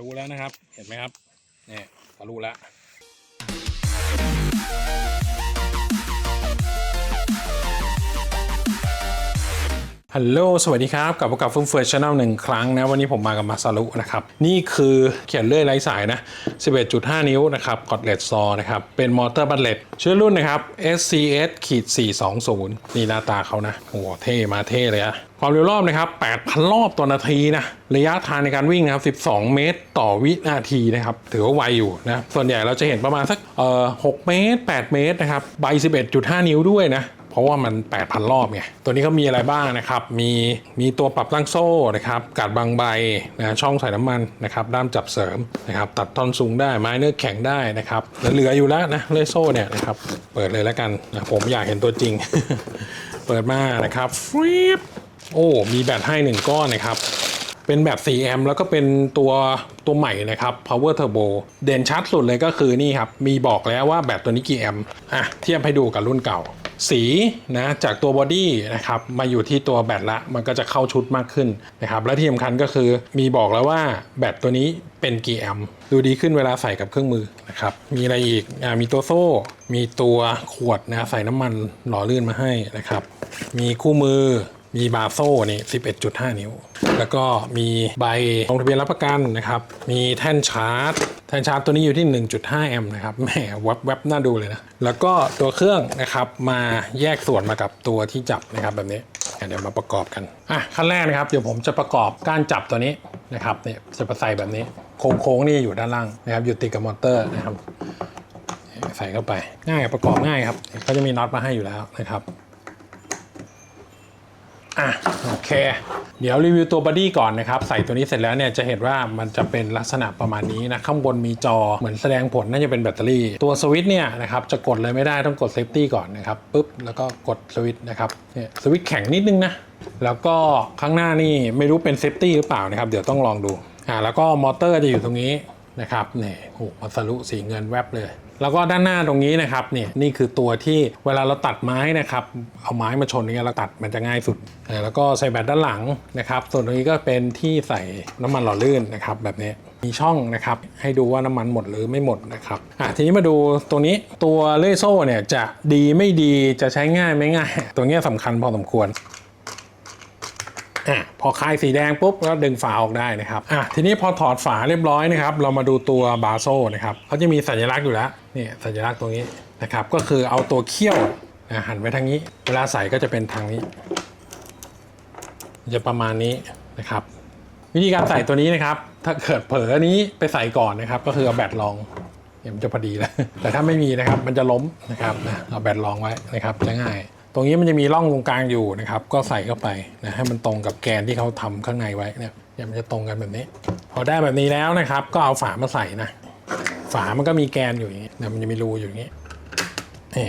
ลุแล้วนะครับ เห็นไหมครับเนี่ยทะลุแล้ว ฮัลโหล สวัสดีครับ กลับมากับฟุ้งเฟือยชาแนลหนึ่งครั้งนะ วันนี้ผมมากับมาซารุนะครับ นี่คือเขียนเลื่อยไร้สายนะ 11.5 นิ้วนะครับกอดเลตซอนะครับ เป็นมอเตอร์บัตเลตชื่อรุ่นนะครับ SCS ขีด420 นี่หน้าตาเขานะ โอ้โห เท่มาเท่เลยอะความเร็วรอบนะครับ 8,000 รอบต่อนาทีนะ ระยะทางในการวิ่งนะครับ 12 เมตรต่อวินาทีนะครับ ถือว่าไวอยู่นะ ส่วนใหญ่เราจะเห็นประมาณสักเอ่อ6เมตร 8 เมตรนะครับ ใบ 11.5 นิ้วด้วยนะ ราะว่ามัน 8,000 รอบไงตัวนี้เขามีอะไรบ้างนะครับ มีมีตัวปรับตั้งโซ่นะครับกาดบางใบนะช่องใส่น้ำมันนะครับด้ามจับเสริมนะครับตัดท่อนสูงได้ไม้เนื้อแข็งได้นะครับแล้วเหลืออยู่แล้วนะเลอยโซ่เนี่ยนะครับเปิดเลยแล้วกันนะผมอยากเห็นตัวจริง เปิดมานะครับฟรีบโอ้มีแบตให้หนึ่งก้อนนะครับเป็นแบบ 4 แอมป์แล้วก็เป็นตัวตัวใหม่นะครับ power turbo เด่นชัดสุดเลยก็คือนี่ครับ มีบอกแล้วว่าแบตตัวนี้กี่แอมป์อะเทียบให้ดูกับรุ่นเก่า สีนะจากตัวบอดี้นะครับมาอยู่ที่ตัวแบตละมันก็จะเข้าชุดมากขึ้นนะครับและที่สำคัญก็คือมีบอกแล้วว่าแบตตัวนี้เป็นกี่แอมป์ดูดีขึ้นเวลาใส่กับเครื่องมือนะครับมีอะไรอีกอมีตัวโซ่ มีตัวขวดนะใส่น้ำมันหล่อลื่นมาให้นะครับมีคู่มือมีบาโซ่นี่ 11.5 นิ้ว แล้วก็มีใบลงทะเบียนรับประกันนะครับ มีแท่นชาร์จ แท่นชาร์จตัวนี้อยู่ที่ 1.5 แอมป์นะครับแหมแวบแวบน่าดูเลยนะ แล้วก็ตัวเครื่องนะครับมาแยกส่วนมากับตัวที่จับนะครับแบบนี้เดี๋ยวมาประกอบกันอะขั้นแรกนะครับเดี๋ยวผมจะประกอบก้านจับตัวนี้นะครับเนี่ยจะประใส่แบบนี้โค้งๆนี่อยู่ด้านล่างนะครับอยู่ติดกับมอเตอร์นะครับใส่เข้าไปง่ายประกอบง่ายครับเขาจะมีน็อตมาให้อยู่แล้วนะครับ อะโอเค เดี๋ยวรีวิวตัวบอดี้ก่อนนะครับ ใส่ตัวนี้เสร็จแล้วเนี่ยจะเห็นว่ามันจะเป็นลักษณะประมาณนี้นะข้างบนมีจอเหมือนแสดงผลน่าจะเป็นแบตเตอรี่ ตัวสวิตช์เนี่ยนะครับจะกดเลยไม่ได้ต้องกดเซฟตี้ก่อนนะครับปุ๊บแล้วก็กดสวิตช์นะครับเนี่ยสวิตช์แข็งนิดนึงนะแล้วก็ข้างหน้านี่ไม่รู้เป็นเซฟตี้หรือเปล่านะครับเดี๋ยวต้องลองดูอ่าแล้วก็มอเตอร์จะอยู่ตรงนี้นะครับเนี่ยโอ้โหมาสรุสีเงินแวบเลย แล้วก็ด้านหน้าตรงนี้นะครับเนี่ยนี่คือตัวที่เวลาเราตัดไม้นะครับเอาไม้มาชนอย่างเงี้ยเราตัดมันจะง่ายสุด แล้วก็ใส่แบตด้านหลังนะครับ ส่วนตรงนี้ก็เป็นที่ใส่น้ำมันหล่อลื่นนะครับแบบนี้มีช่องนะครับให้ดูว่าน้ำมันหมดหรือไม่หมดนะครับอะทีนี้มาดูตัวนี้ตัวเลื่อยโซ่เนี่ยจะดีไม่ดีจะใช้ง่ายไม่ง่าย ตัวนี้ยสำคัญพอสมควร อะพอคลายสีแดงปุ๊บก็ดึงฝาออกได้นะครับอะทีนี้พอถอดฝาเรียบร้อยนะครับ เรามาดูตัวบาโซ่นะครับเขาจะมีสัญลักษณ์อยู่แล้วนี่สัญลักษณ์ตรงนี้นะครับ ก็คือเอาตัวเขี้ยวนะหันไปทางนี้ เวลาใส่ก็จะเป็นทางนี้ จะประมาณนี้นะครับ วิธีการใส่ตัวนี้นะครับ ถ้าเกิดเผลอนี้ไปใส่ก่อนนะครับ ก็คือเอาแบตรองเนี่ยมันจะพอดีแล้วแต่ถ้าไม่มีนะครับ มันจะล้มนะครับนะเอาแบตรองไว้นะครับจะง่าย ตรงนี้มันจะมีร่องตรงกลางอยู่นะครับ ก็ใส่เข้าไปนะให้มันตรงกับแกนที่เขาทำข้างในไว้เนี่ยเนี่ยมันจะตรงกันแบบนี้ พอได้แบบนี้แล้วนะครับ ก็เอาฝามาใส่นะ ฝามันก็มีแกนอยู่อย่างนี้เนี่ยมันจะมีรูอยู่อย่างนี้นี่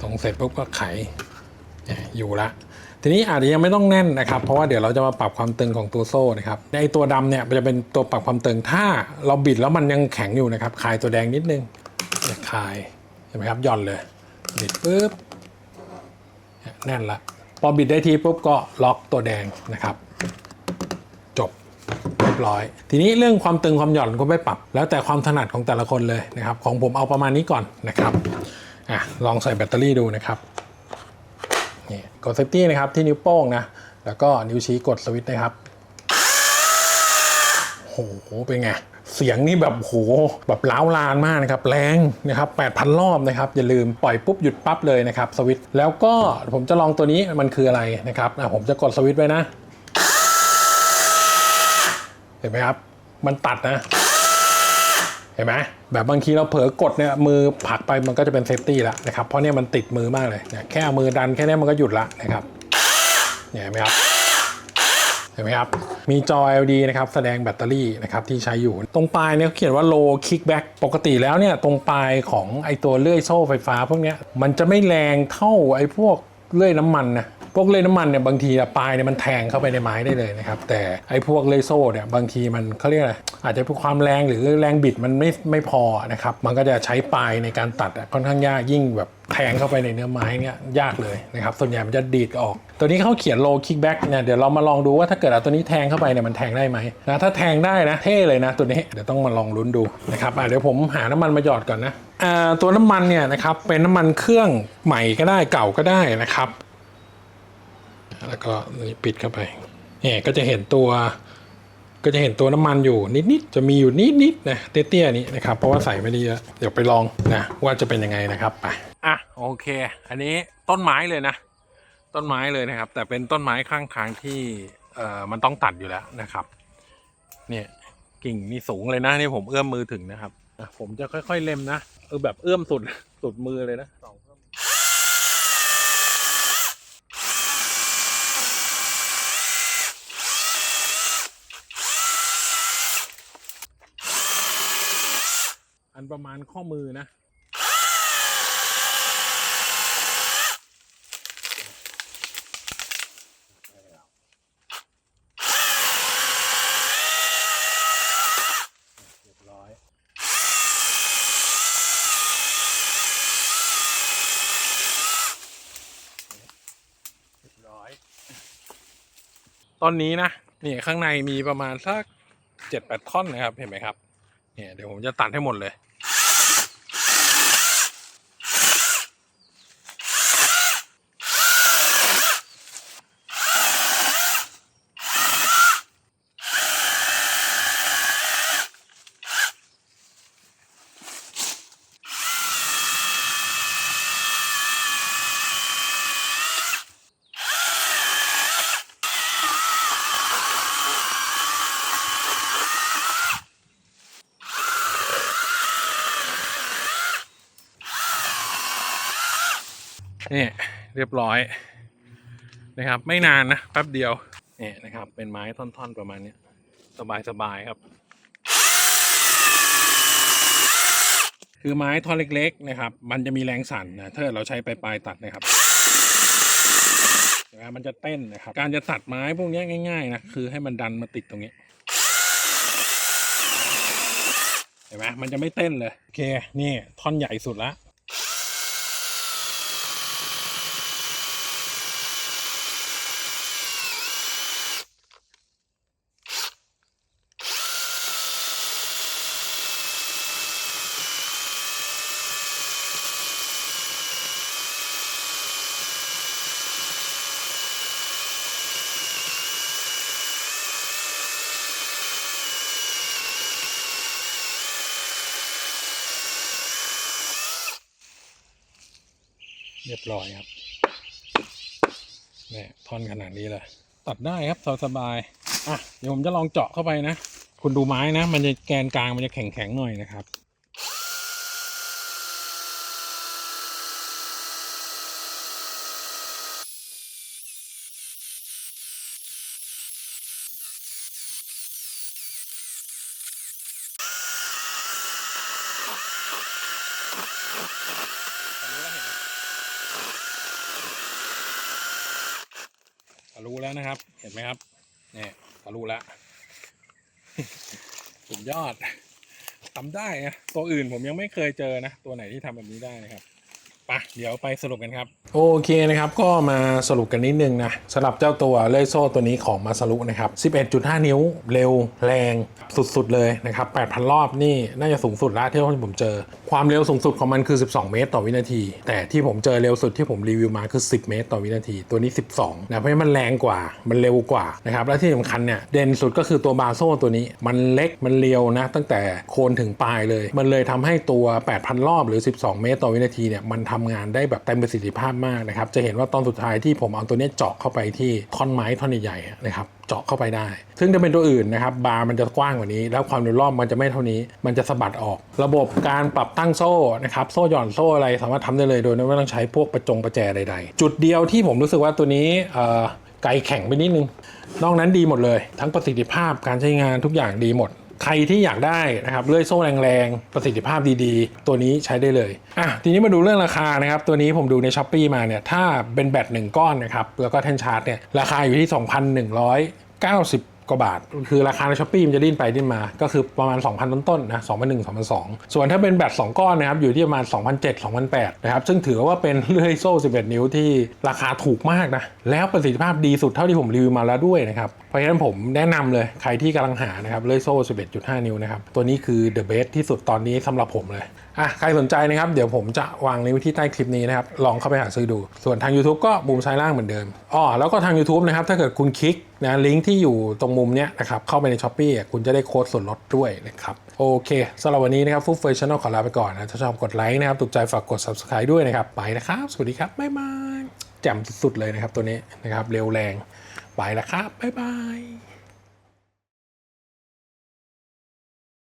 ตรงเสร็จปุ๊บก็ไขยอยู่ละทีนี้อาจจะยังไม่ต้องแน่นนะครับ เพราะว่าเดี๋ยวเราจะมาปรับความตึงของตัวโซ่นะครับไอตัวดำเนี่ยจะเป็นตัวปรับความตึงถ้าเราบิดแล้วมันยังแข็งอยู่นะครับคลายตัวแดงนิดนึงเนี่ยคลายเห็นไหมครับหย่อนเลยบิดปุ๊บ แน่นละพอบิดได้ทีปุ๊บก็ล็อกตัวแดงนะครับ จบเรียบร้อย ทีนี้เรื่องความตึงความหย่อนก็ไม่ปรับ แล้วแต่ความถนัดของแต่ละคนเลยนะครับ ของผมเอาประมาณนี้ก่อนนะครับอะลองใส่แบตเตอรี่ดูนะครับนี่กดเซฟตี้นะครับที่นิ้วโป้งนะแล้วก็นิ้วชี้กดสวิตช์นะครับโหเป็นไง เสียงนี่แบบโหแบบล้าวลานมากนะครับแรงนะครับ8,000 รอบนะครับอย่าลืมปล่อยปุ๊บหยุดปั๊บเลยนะครับสวิตช์แล้วก็ผมจะลองตัวนี้มันคืออะไรนะครับผมจะกดสวิตช์ไว้นะ เห็นไหมครับ มันตัดนะ เห็นไหมแบบบางทีเราเผลอกดเนี่ยมือผลักไปมันก็จะเป็นเซฟตี้แล้วนะครับเพราะเนี่ยมันติดมือมากเลยเนี่ยแค่มือดันแค่นี้มันก็หยุดละนะครับเห็นไหมครับ ห็นไหมครับ มีจอ LED นะครับ แสดงแบตเตอรี่นะครับที่ใช้อยู่ ตรงปลายเนี่ยเขาเขียนว่า low kickback ปกติแล้วเนี่ยตรงปลายของไอตัวเลื่อยโซ่ไฟฟ้าพวกเนี้ยมันจะไม่แรงเท่าไอพวกเลื่อยน้ำมันนะ พวกเลื่อยน้ำมันเนี่ยบางทีปลายเนี่ยมันแทงเข้าไปในไม้ได้เลยนะครับ แต่ไอ้พวกเลื่อยโซ่เนี่ยบางทีมันเขาเรียกอะไรอาจจะเป็นความแรงหรือแรงบิดมันไม่ไม่พอนะครับมันก็จะใช้ปลายในการตัดค่อนข้างยากยิ่งแบบแทงเข้าไปในเนื้อไม้เนี่ยยากเลยนะครับส่วนใหญ่มันจะดีดออก ตัวนี้เขาเขียน low kickback เนี่ยเดี๋ยวเรามาลองดูว่าถ้าเกิดเอาตัวนี้แทงเข้าไปเนี่ยมันแทงได้ไหมนะถ้าแทงได้นะเท่เลยนะตัวนี้เดี๋ยวต้องมาลองลุ้นดูนะครับอะเดี๋ยวผมหาน้ำมันมาหยอดก่อนนะตัวน้ำมันเนี่ยนะครับเป็นน้ำมันเครื่องใหม่ก็ได้เก่าก็ได้นะครับ แล้วก็นี่ปิดเข้าไปเนี่ยก็จะเห็นตัวก็จะเห็นตัวน้ำมันอยู่นิดๆจะมีอยู่นิดๆนะเตี้ยๆนี้นะครับ เพราะว่าใส่ไม่ได้เยอะเดี๋ยวไปลองนะว่าจะเป็นยังไงนะครับไปอะโอเค อันนี้ต้นไม้เลยนะ ต้นไม้เลยนะครับ แต่เป็นต้นไม้ข้างทางที่เอ่อมันต้องตัดอยู่แล้วนะครับ เนี่ยกิ่งนี่สูงเลยนะนี่ผมเอื้อมมือถึงนะครับผมจะค่อย ๆเล็มนะเออแบบเอื้อมสุดสุดมือเลยนะสองเอื้อมอัน ประมาณข้อมือนะ เรียบร้อย เรียบร้อยต้นนี้นะนี่ข้างในมีประมาณสักเจ็ดแปดท่อนนะครับ เห็นไหมครับ เนี่ยเดี๋ยวผมจะตัดให้หมดเลย นี่เรียบร้อยนะครับ ไม่นานนะแป๊บเดียวนี่นะครับ เป็นไม้ท่อนๆประมาณนี้ยสบายๆครับ คือไม้ท่อนเล็ก ๆ นะครับ มันจะมีแรงสั่นนะถ้าเราใช้ปลายๆตัดนะครับเห็นไหมมันจะเต้นนะครับ การจะตัดไม้พวกนี้ง่าย ๆ นะ คือให้มันดันมาติดตรงนี้ เห็นไหมมันจะไม่เต้นเลย โอเค นี่ท่อนใหญ่สุดละ เรียบร้อยครับเนี่ยท่อนขนาดนี้เลยตัดได้ครับสบายๆอะเดี๋ยวผมจะลองเจาะเข้าไปนะ คุณดูไม้นะ มันจะแกนกลางมันจะแข็งๆหน่อยนะครับ ทะลุแล้ว นะครับ เห็นไหมครับเนี่ยทะลุแล้วสุดยอดทำได้นะตัวอื่นผมยังไม่เคยเจอนะ ตัวไหนที่ทำแบบนี้ได้นะครับ ปะเดี๋ยวไปสรุปกันครับ โอเคนะครับ ก็มาสรุปกันนิดนึงนะสำหรับเจ้าตัวเลอยโซ่ตัวนี้ของมาสรุนะครับ 11.5 นิ้วเร็วแรงสุดๆเลยนะครับ 8,000 รอบนี่น่าจะสูงสุดแล้วที่ผมเจอ ความเร็วสูงสุดของมันคือ 12 เมตรต่อวินาที แต่ที่ผมเจอเร็วสุดที่ผมรีวิวมาคือ 10 เมตร ต่อวินาที ตัวนี้ 12นะเพราะมันแรงกว่ามันเร็วกว่านะครับและที่สำคัญเนี่ยเด่นสุดก็คือตัวบาโซ่ตัวนี้ มันเล็กมันเรียวนะ ตั้งแต่โคนถึงปลายเลย มันเลยทำให้ตัว 8,000 รอบหรือ 12 เมตร ต่อวินาทีเนี่ยมันทำงานได้แบบเต็มประสิทธิภาพมากนะครับ จะเห็นว่าตอนสุดท้ายที่ผมเอาตัวนี้เจาะเข้าไปที่ท่อนไม้ท่อนใหญ่ๆนะครับเจาะเข้าไปได้ ซึ่งถ้าเป็นตัวอื่นนะครับบาร์มันจะกว้างกว่านี้ แล้วความเร็วรอบมันจะไม่เท่านี้ มันจะสะบัดออก ระบบการปรับตั้งโซ่นะครับโซ่หย่อนโซ่อะไรสามารถทำได้เลยโดยไม่ต้องใช้พวกประจงประแจใด ๆ จุดเดียวที่ผมรู้สึกว่าตัวนี้เอ่อไกลแข็งไปนิดนึง นอกนั้นดีหมดเลย ทั้งประสิทธิภาพการใช้งานทุกอย่างดีหมด ใครที่อยากได้นะครับเลื่อยโซ่แรงๆ ประสิทธิภาพดีๆ ตัวนี้ใช้ได้เลยอะทีนี้มาดูเรื่องราคานะครับ ตัวนี้ผมดูในช้อปปีมาเนี่ย ถ้าเป็นแบตหนึ่งก้อนนะครับ แล้วก็แท่นชาร์จเนี่ย ราคาอยู่ที่ 2,190กว่าบาท คือราคาในช้อปปี้มันจะดิ้นไปดิ้นมา ก็คือประมาณ 2,000 ต้นๆนะ2,001 2,002 ส่วนถ้าเป็นแบต2ก้อนนะครับ อยู่ที่ประมาณ 2,007 2,008 นะครับ ซึ่งถือว่าเป็นเลื่อยโซ่ 11 นิ้วที่ราคาถูกมากนะ แล้วประสิทธิภาพดีสุดเท่าที่ผมรีวิวมาแล้วด้วยนะครับเพราะฉะนั้นผมแนะนำเลยใครที่กำลังหานะครับเลื่อยโซ่ 11.5 นิ้วนะครับ ตัวนี้คือ the best ที่สุดตอนนี้สำหรับผมเลย อะ ใครสนใจนะครับ เดี๋ยวผมจะวางลิงก์ไว้ที่ใต้คลิปนี้นะครับ ลองเข้าไปหาซื้อดู ส่วนทาง YouTube ก็มุมซ้ายล่างเหมือนเดิมอ๋อแล้วก็ทาง YouTube นะครับ ถ้าเกิดคุณคลิกนะลิงก์ที่อยู่ตรงมุมเนี้ยนะครับ เข้าไปใน s h อ p e e คุณจะได้โค้ดส่วนลดด้วยนะครับ โอเคสำหรับวันนี้นะครับฟุตเฟอร์ชันแนลขอลาไปก่อนนะถ้าชอบกดไลค์นะครับถูกใจฝากกด subscribe ด้วยนะครับไปนะครับ สวัสดีครับบ๊ายบายแจ่มสุดๆเลยนะครับตัวนี้นะครับเร็วแรง ไปแล้วครับ บ๊ายบาย